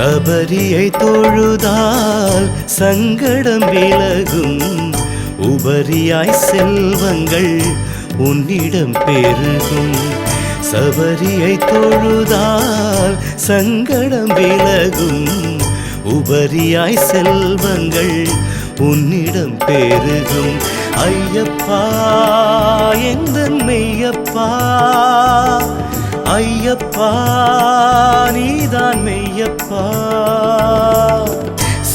சபரியை தொழுதால் சங்கடம் விலகும். உபரியாய் செல்வங்கள் உன்னிடம் பெருகும். சபரியை தொழுதால் சங்கடம் விலகும். உபரியாய் செல்வங்கள் உன்னிடம் பெருகும். ஐயப்பா எந்த மெய்யப்பா ஐயப்பா நீதான் மெய்யப்பா.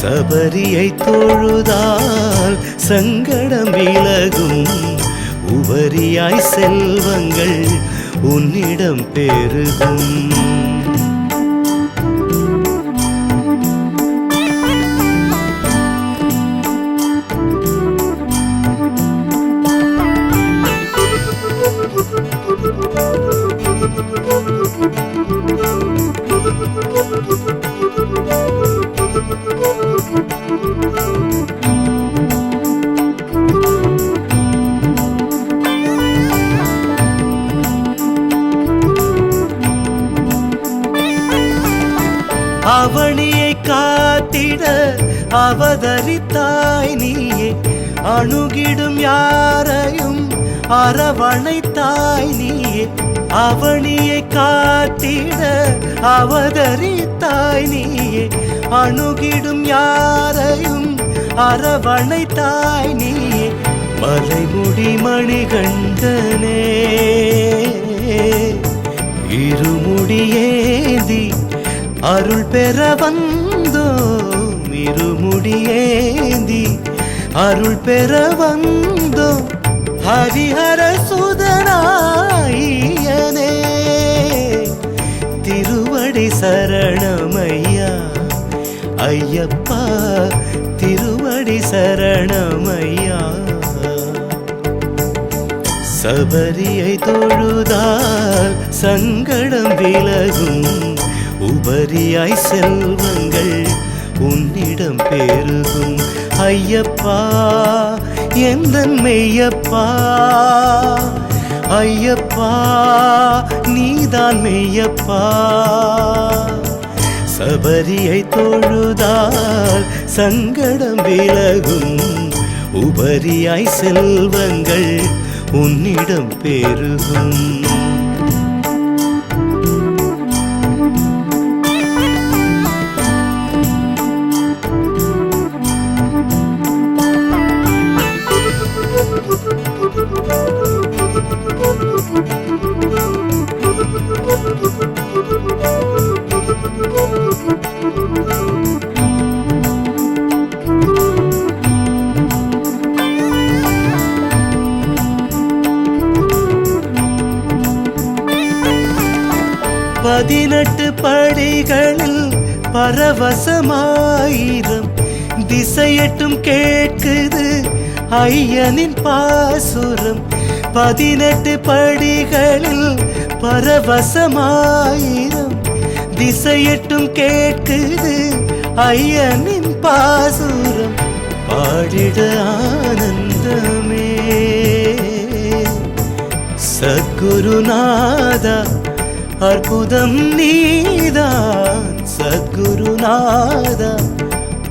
சபரியை தொழுதால் சங்கடம் விலகும். உபரியாய் செல்வங்கள் உன்னிடம் பெருகும். அவனியை காத்திட அவதரித்தாய் நீயே. அணுகிடும் யாரையும் அரவணைத்தாய் நீயே. அவனியை காத்திட அவதரித்தாய் நீயே. அணுகிடும் யாரையும் அரவணைத்தாய் நீயே. மலைமுடி மணிகண்ட அருள் பெற வந்தோம் இருமுடியேந்தி. அருள் பெற வந்தோம் ஹரிஹர சுதனாயனே திருவடி சரணமையா ஐயப்பா திருவடி சரணமையா. சபரியை தொழுதால் சங்கடம் விலகும். உபரியாய் செல்வங்கள் உன்னிடம் பெருகும் ஐயப்பா எந்த மெய்யப்பா ஐயப்பா நீதான் மெய்யப்பா. சபரியை தொழுதால் சங்கடம் விலகும். உபரியாய் செல்வங்கள் உன்னிடம் பெருகும் பதினெட்டு படிகளில் பரவசமாயிரம். திசையட்டும் கேட்குது ஐயனின் பாசுரம். பதினெட்டு படிகளில் பரவசமாயிரம். திசையட்டும் கேட்குது ஐயனின் பாசுரம். பாடிட ஆனந்தமே. சத்குருநாதா அற்புதம் நீதான் சத்குருநாதா.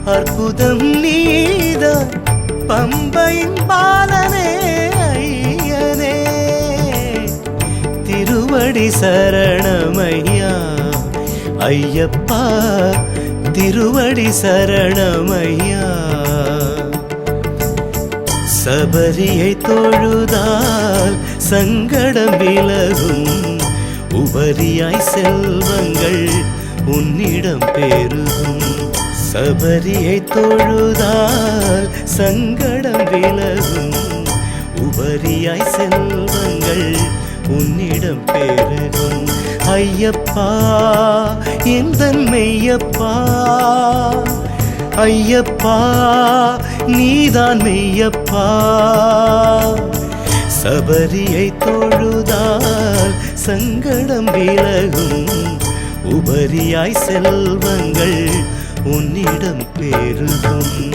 அற்புதம் நீதான் பம்பையின் பாலனே ஐயனே. திருவடி சரணமையா ஐயப்பா. திருவடி சரணமையா. சபரியை தொழுதால் சங்கடம் விலகும் உபரியாய் செல்வங்கள் உன்னிடம் பெருகும் சபரியை தொழுதால் சங்கடம் விலகும். உபரியாய் செல்வங்கள் உன்னிடம் பெருகும் ஐயப்பா எந்த மெய்யப்பா ஐயப்பா நீதான் மெய்யப்பா. சபரியை தொழுதால் சங்கடம் விலகும். உபரியாய் செல்வங்கள் உன்னிடம் பெருகும்